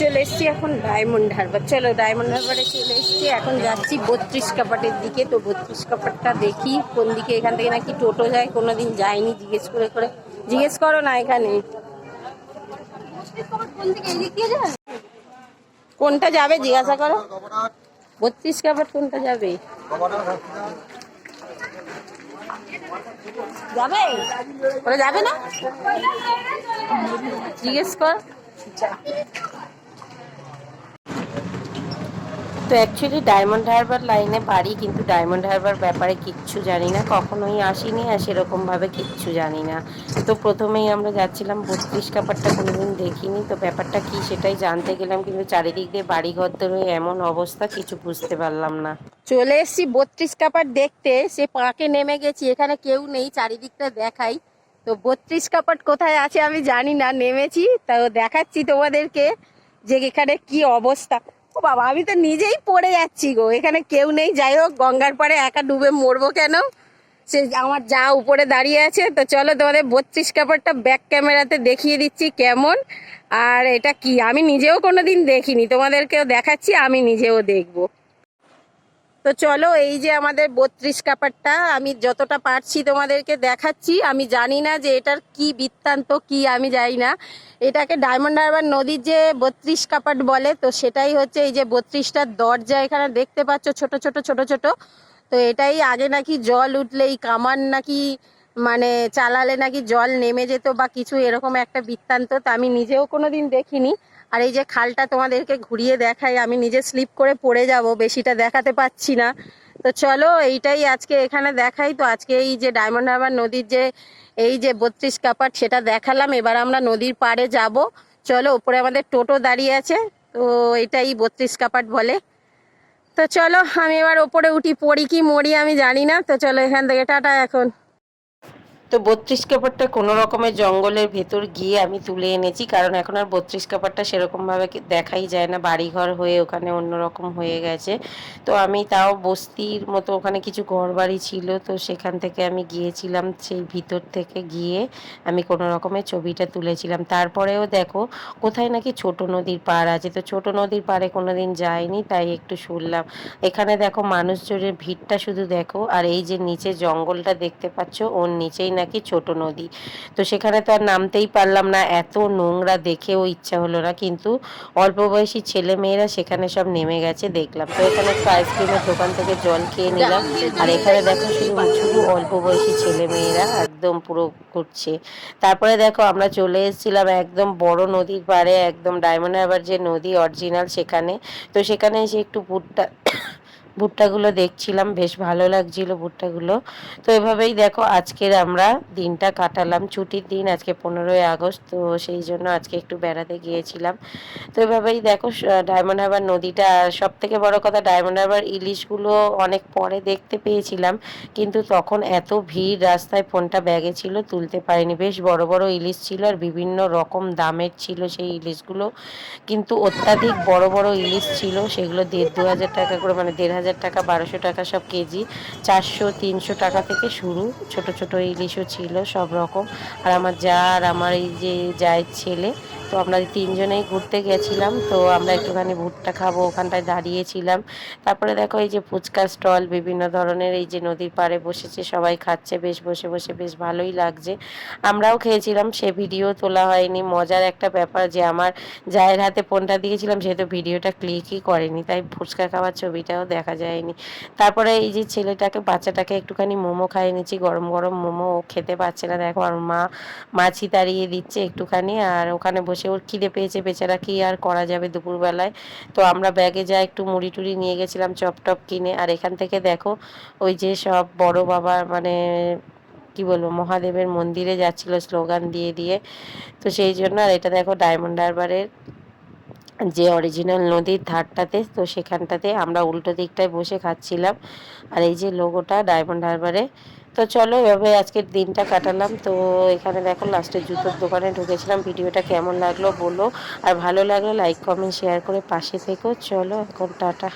চলে এসছি এখন ডায়মন্ড হারবার। চলো ডায়মন্ড হারবারে চলে এসছি, এখন যাচ্ছি বত্রিশ কাপাটের দিকে। তো বত্রিশ কাপাটটা দেখি, কোন দিকে এখান থেকে নাকি টোটো যায় কোনো দিন যায়নি জিজ্ঞেস করে করে। জিজ্ঞেস করো না এখানে। কোনটা যাবে জিজ্ঞাসা করো। বত্রিশ কাপাট কোনটা যাবে? যাবে? ওরা যাবে না? জিজ্ঞেস কর। তো অ্যাকচুয়ালি ডায়মন্ড হারবার লাইনে বাড়ি, কিন্তু ডায়মন্ড হারবার ব্যাপারে কিচ্ছু জানি না। কখনোই আসিনি আর সেরকমভাবে কিচ্ছু জানি না। তো প্রথমেই আমরা যাচ্ছিলাম বত্রিশ কাপড়টা কোনোদিন দেখিনি। তো ব্যাপারটা কি সেটাই জানতে গেলাম, কিন্তু চারিদিক দিয়ে বাড়ি ঘর ধরে এমন অবস্থা, কিছু বুঝতে পারলাম না। চলে এসছি বত্রিশ কাপড় দেখতে। সে পাঁকে নেমে গেছি, এখানে কেউ নেই, চারিদিকটা দেখাই। তো বত্রিশ কাপড় কোথায় আছে আমি জানি না, নেমেছি। তাও দেখাচ্ছি তোমাদেরকে যে এখানে কি অবস্থা। ও বাবা, আমি তো নিজেই পড়ে যাচ্ছি গো। এখানে কেউ নেই, যাই হোক, গঙ্গার পরে একা ডুবে মরবো কেন? সে আমার যা উপরে দাঁড়িয়ে আছে, তো চলো তোমাদের বত্রিশ কাপড়টা ব্যাক ক্যামেরাতে দেখিয়ে দিচ্ছি কেমন। আর এটা কি? আমি নিজেও কোনো দিন দেখিনি। তোমাদেরকেও দেখাচ্ছি, আমি নিজেও দেখব। তো চলো, এই যে আমাদের বত্রিশ কাপড়টা আমি যতটা পারছি তোমাদেরকে দেখাচ্ছি। আমি জানি না যে এটার কি বৃত্তান্ত, কি আমি জানি না। এটাকে ডায়মন্ড হারবার নদীর যে বত্রিশ কাপড় বলে, তো সেটাই হচ্ছে এই যে বত্রিশটার দরজা এখানে দেখতে পাচ্ছ, ছোট ছোট ছোট ছোট। তো এটাই আগে নাকি জল উঠলে এই কামান নাকি মানে চালালে নাকি জল নেমে যেত বা কিছু এরকম একটা বৃত্তান্ত, তো আমি নিজেও কোনোদিন দেখিনি। আর এই যে খালটা তোমাদেরকে ঘুরিয়ে দেখাই, আমি নিজে স্লিপ করে পড়ে যাব, বেশিটা দেখাতে পাচ্ছি না। তো চলো, এইটাই আজকে এখানে দেখাই। তো আজকে এই যে ডায়মন্ড হারবার নদীর যে, এই যে বত্রিশ কাপাট সেটা দেখালাম। এবার আমরা নদীর পাড়ে যাব। চলো উপরে আমাদের টোটো দাঁড়িয়ে আছে। তো এটাই বত্রিশ কাপাট বলে। তো চলো, আমি এবার ওপরে উঠি, পড়ি কি মরি আমি জানি না। তো চলো, এখান থেকে, টাটা এখন। তো বত্রিশ কাপড়টা কোনো রকমের জঙ্গলের ভেতর গিয়ে আমি তুলে এনেছি, কারণ এখন আর বত্রিশ কাপড়টা সেরকমভাবে দেখাই যায় না। বাড়িঘর হয়ে ওখানে অন্যরকম হয়ে গেছে। তো আমি তাও বস্তির মতো ওখানে কিছু ঘর বাড়ি ছিল, তো সেখান থেকে আমি গিয়েছিলাম সেই ভিতর থেকে গিয়ে আমি কোনো রকমের ছবিটা তুলেছিলাম। তারপরেও দেখো কোথায় নাকি ছোট নদীর পাড় আছে, তো ছোট নদীর পাড়ে কোনো দিন যাইনি, তাই একটু শুনলাম। এখানে দেখো মানুষজনের ভিড়টা শুধু দেখো, আর এই যে নিচে জঙ্গলটা দেখতে পাচ্ছ, ওর নিচেই নাকি ছোট নদী। তো সেখানে তো আর নামতেই পারলাম না, এত নোংরা দেখেও ইচ্ছা হলো না, কিন্তু অল্প বয়সী ছেলে মেয়েরা সেখানে সব নেমে গেছে, দেখলাম। তো এখানে একটু আইসক্রিমের দোকান থেকে জল খেয়ে নিলাম। আর এখানে দেখো শুধু শুধু অল্প বয়সী ছেলে মেয়েরা একদম পুরো করছে তারপরে দেখো আমরা চলে এসেছিলাম একদম বড় নদীর পাড়ে, একদম ডায়মন্ড হারবার যে নদী অরিজিনাল সেখানে। তো সেখানে এসে একটু ভুট্টা ভুট্টাগুলো দেখছিলাম, বেশ ভালো লাগছিল ভুট্টাগুলো। তো এভাবেই দেখো আজকের আমরা দিনটা কাটালাম, ছুটির দিন আজকে পনেরোই আগস্ট, তো সেই জন্য আজকে একটু বেড়াতে গিয়েছিলাম। তো এভাবেই দেখো ডায়মন্ড হারবার নদীটা সব থেকে বড় কথা ডায়মন্ড হারবার ইলিশগুলো অনেক পরে দেখতে পেয়েছিলাম, কিন্তু তখন এত ভিড় রাস্তায় ফোনটা ব্যাগে ছিল, তুলতে পারিনি। বেশ বড় বড় ইলিশ ছিল আর বিভিন্ন রকম দামের ছিল সেই ইলিশগুলো, কিন্তু অত্যাধিক বড় বড় ইলিশ ছিল, সেগুলো দেড় দু হাজার টাকা করে মানে দেড় হাজার টাকা, বারোশো টাকা সব কেজি, চারশো, তিনশো টাকা থেকে শুরু। ছোট ছোট ইলিশও ছিল, সব রকম। আর আমার যা, আর আমার এই যে যায় ছেলে তো আমরা তিনজনেই ঘুরতে গেছিলাম, তো আমরা একটুখানি ভুট্টা খাব, ওখানটায় দাঁড়িয়েছিলাম। তারপরে দেখো এই যে ফুচকা স্টল, বিভিন্ন ধরনের এই যে নদীর পাড়ে বসেছে, সবাই খাচ্ছে, বেশ বসে বসে বেশ ভালোই লাগছে। আমরাও খেয়েছিলাম, সে ভিডিও তোলা হয়নি, মজার একটা ব্যাপার যে আমার জায়ের হাতে ফোনটা দিয়েছিলাম, সেহেতু ভিডিওটা ক্লিকই করেনি, তাই ফুচকা খাওয়ার ছবিটাও দেখা যায়নি। তারপরে এই যে ছেলেটাকে, বাচ্চাটাকে একটুখানি মোমো খাইয়ে নিচ্ছি, গরম গরম মোমো খেতে পারছে না। দেখো আর মা, মাছি তাড়িয়ে দিচ্ছে একটুখানি, আর ওখানে বসে ওর খিদে পেয়েছে, বেচারা কি আর করা যাবে দুপুরবেলায়? তো আমরা ব্যাগে যা একটু মুড়ি টুড়ি নিয়ে গেছিলাম, চপ টপ কিনে, আর এখান থেকে দেখো, ওই যে সব বড় বাবা মানে কি বলব, মহাদেবের মন্দিরে যাচ্ছিল স্লোগান দিয়ে দিয়ে। তো সেই জন্য, আর এটা দেখো ডায়মন্ড হারবারের যে অরিজিনাল নদীর ধারটাতে, তো সেখানটাতে আমরা উল্টো দিকটায় বসে খাচ্ছিলাম। আর এই যে লোগোটা ডায়মন্ড হারবারে তো চলো, এভাবে আজকের দিনটা কাটালাম। তো এখানে দেখো লাস্টের জুতোর দোকানে ঢুকেছিলাম। ভিডিওটা কেমন লাগল বলো। আর ভালো লাগল লাইক কমেন্ট শেয়ার করে পাশে থেকো। চলো, এখন টাটা।